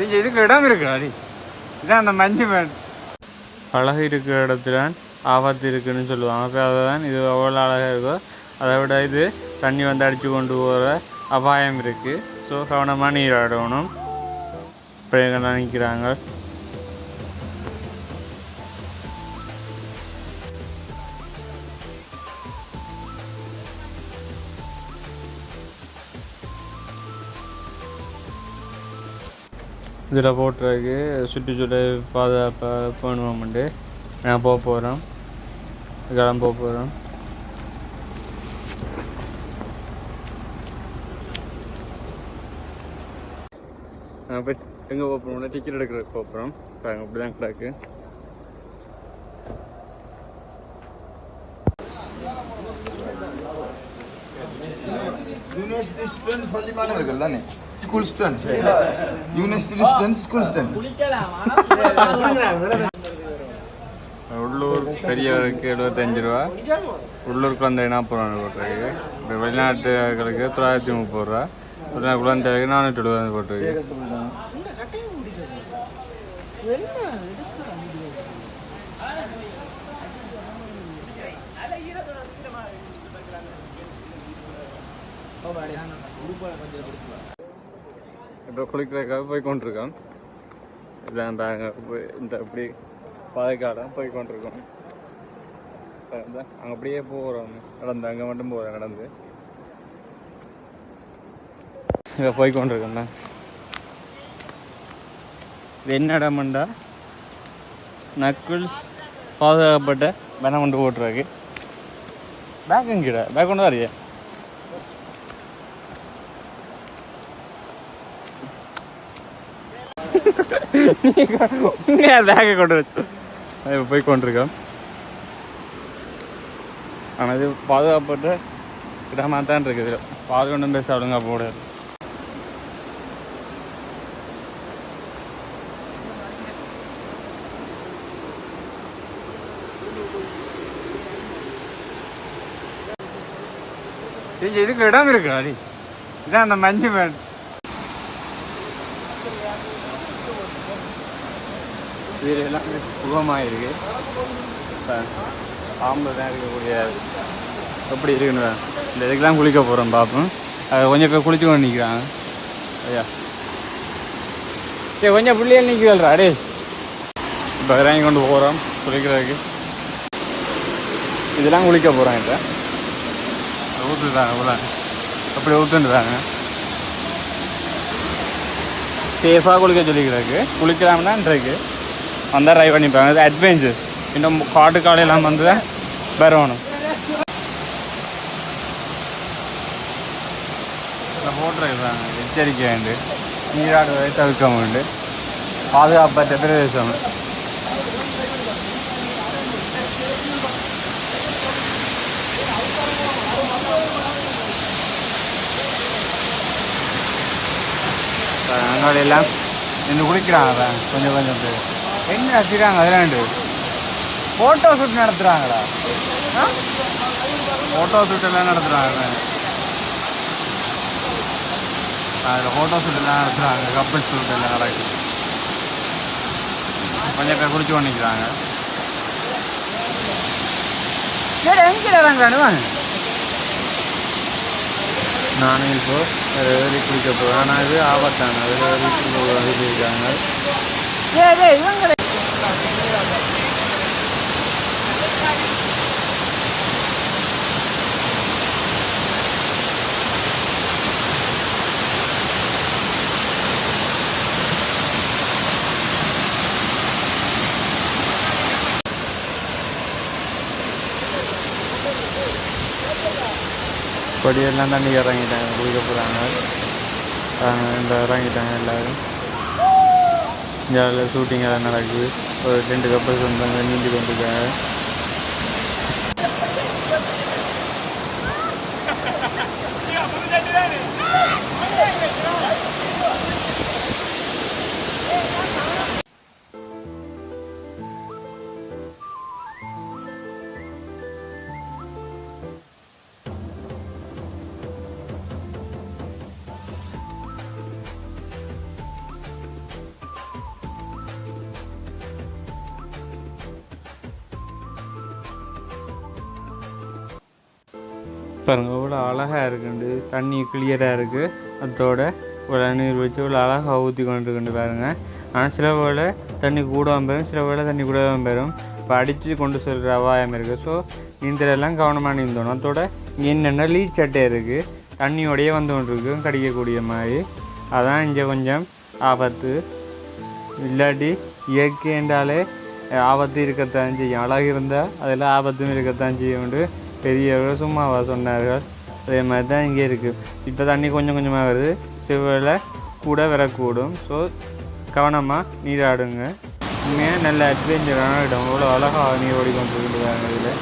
இங்க இதுக்கு இடம் இருக்கா அடி. இதான் அந்த மஞ்சு மேடு. அழகு இருக்கிற இடத்துல ஆபத்து இருக்குன்னு சொல்லுவாங்க. அப்போ அதை தான் இது எவ்வளோ அழகாக இருக்கோ அதை விட இது தண்ணி வந்து அடித்து கொண்டு போகிற அபாயம் இருக்குது ஸோ கவனமாக நீராடணும். பிள்ளைங்கள்லாம் நிற்கிறாங்க இதில் போட்டுருக்கு சுற்றுச்சூழல் பாதுகாப்பாக பண்ணுவோம்ண்டு நான் போக போகிறோம் கிளம்ப போக போகிறோம் நான் போய் எங்கே போக போகிறோம்னா டிக்கெட் எடுக்கிறதுக்கு போக போகிறோம் அங்கே அப்படி தான் கிடக்கு. யூனிவர்சிட்டி ஸ்டூடெண்ட் பள்ளி மாணவர்கள் தானே? School student university student school student உள்ளூர் பெரியவருக்கு எழுபத்தஞ்சு ரூபா. உள்ளூருக்கு வந்து நாற்பது ரூபா போட்டிருக்கு. இப்போ வெளிநாட்டுகளுக்கு தொள்ளாயிரத்தி முப்பது ரூபா. வெளிநாட்டு குழந்தைகளுக்கு நானூற்றி எழுபது போட்டிருக்கு. இப்போ குளிக்கிறதுக்காக போய் கொண்டிருக்கோம். இதான் பாருங்க போய் இந்த இப்படி பாதைக்காலம் போய் கொண்டிருக்கோம். அங்கே அப்படியே போகிறோம் நடந்து அங்கே மட்டும் போகிறோம் நடந்து இங்கே போய் கொண்டிருக்கோம் இது என்ன இடம்டா நக்குள்ஸ் பாதுகாக்கப்பட்ட பணம் கொண்டு போட்டுருக்கு. பேக் எங்கிட? பேக் கொண்டு வரையே பேக்கை கொண்டு வச்சு. இப்போ போய் கொண்டிருக்கோம் ஆனால் இது பாதுகாப்பட்ட இடமாக தான் இருக்குது. இதில் பேச ஒழுங்கா போடாது இதுக்கு இடம் இருக்கா அடி? இதான் அந்த மஞ்சு மேடு. இதில் எல்லாம் சுகமாக இருக்கு பாம்பு தான் இருக்கக்கூடிய எப்படி இருக்குன்னு இந்த இதுக்கெல்லாம் குளிக்க போகிறோம் பார்ப்போம் அது கொஞ்சம் பேர் குளிச்சு கொண்டு நிற்கிறாங்க ஐயா. ஏ கொஞ்சம் பிள்ளைகள் நிற்கிறா அடே இப்போ இறங்கி கொண்டு போகிறோம் குளிக்கிறதுக்கு. இதெல்லாம் குளிக்க போகிறோம் இப்போ. ஊற்றுட்டாங்க இவ்வளோ அப்படி ஊற்றுன்றாங்க சேஃபாக குளிக்க சொல்லிக்கிறதுக்கு. குளிக்கலாம்னான்றதுக்கு வந்தால் ட்ரை பண்ணிப்பாங்க இது அட்வென்ச்சர் இன்னும் காட்டு காலையெல்லாம் வந்து தான். வரணும் போட்டுருக்காங்க எச்சரிக்கை வேண்டு நீராடுவதை தவிர்க்க வேண்டும் பாதுகாப்பற்ற பிரதேசம் அங்காடி எல்லாம் நின்று குளிக்கிறாங்க. கொஞ்சம் கொஞ்சம் பேர். என்ன வச்சுக்கிறாங்க அதெல்லாம் ஃபோட்டோ ஷூட் நடத்துகிறாங்களா ஃபோட்டோ ஷூட் எல்லாம் நடத்துகிறாங்க அதில் ஃபோட்டோ ஷூட் எல்லாம் நடத்துகிறாங்க கப்பிள் ஷூட் எல்லாம் நடக்குது. கொஞ்சம் பேர் குடிச்சு பண்ணிக்கிறாங்க சரி எங்கே வாங்க. நானும் இப்போது ஏறி குளிக்க போகிறேன் ஆனால் இது ஆபத்தான. அதில் ஏறி இருக்காங்க. ஏய் டேய் இவங்களே. படியெல்லாம் தண்ணி இறங்கிட்டாங்க. குளிக்க போகிறாங்க இந்த இறங்கிட்டாங்க எல்லோரும். இந்தியாவில் ஷூட்டிங் எல்லாம் நடக்குது. ஒரு ரெண்டு கப்பல்ஸ் வந்தாங்க நீந்தி கொண்டிருக்காங்க. Yeah, பாருங்க இவ்வளோ அழகாக இருக்குண்டு. தண்ணி கிளியராக இருக்குது அதோட இவ்வளோ நீர் வச்சு இவ்வளோ அழகாக ஊற்றி கொண்டு பாருங்கள் ஆனால் சில வேலை தண்ணி கூடவும் பெறும் சில வேலை தண்ணி கூடவும் பெறும் இப்போ அடித்து கொண்டு செல்கிற அபாயம் இருக்குது ஸோ நீந்தலெல்லாம் கவனமாக நீந்தணும் அதோட இங்கே என்னென்ன லீச் சட்டை இருக்குது தண்ணியோடையே வந்து கொண்டு இருக்கும் கடிக்கக்கூடிய மாதிரி. அதான் இங்கே கொஞ்சம் ஆபத்து. இல்லாட்டி இயற்கை என்றாலே ஆபத்து இருக்கத்தான் செய்யும். அழகு இருந்தால் அதில் ஆபத்தும் இருக்கத்தான் செய்யும் உண்டு பெரியவர்கள் சும்மாவா சொன்னார்கள். அதே மாதிரி தான் இங்கே இருக்குது இப்போ தண்ணி கொஞ்சம் கொஞ்சமாக வருது. சிவில் கூட வரக்கூடும். ஸோ கவனமாக நீராடுங்க. உண்மையாக நல்ல அட்வென்ச்சரான இடம். அவ்வளோ அழகாக நீர் ஓடிக்கொண்டிருக்கிறாங்க இதில்.